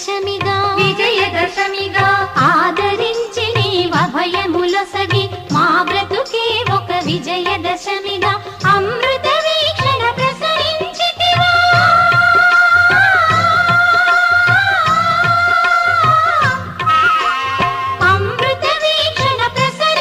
దశమిగా విజయదశమిగా ఆదరించి నీవభయములొసగి మా బ్రతుకే ఒక విజయదశమి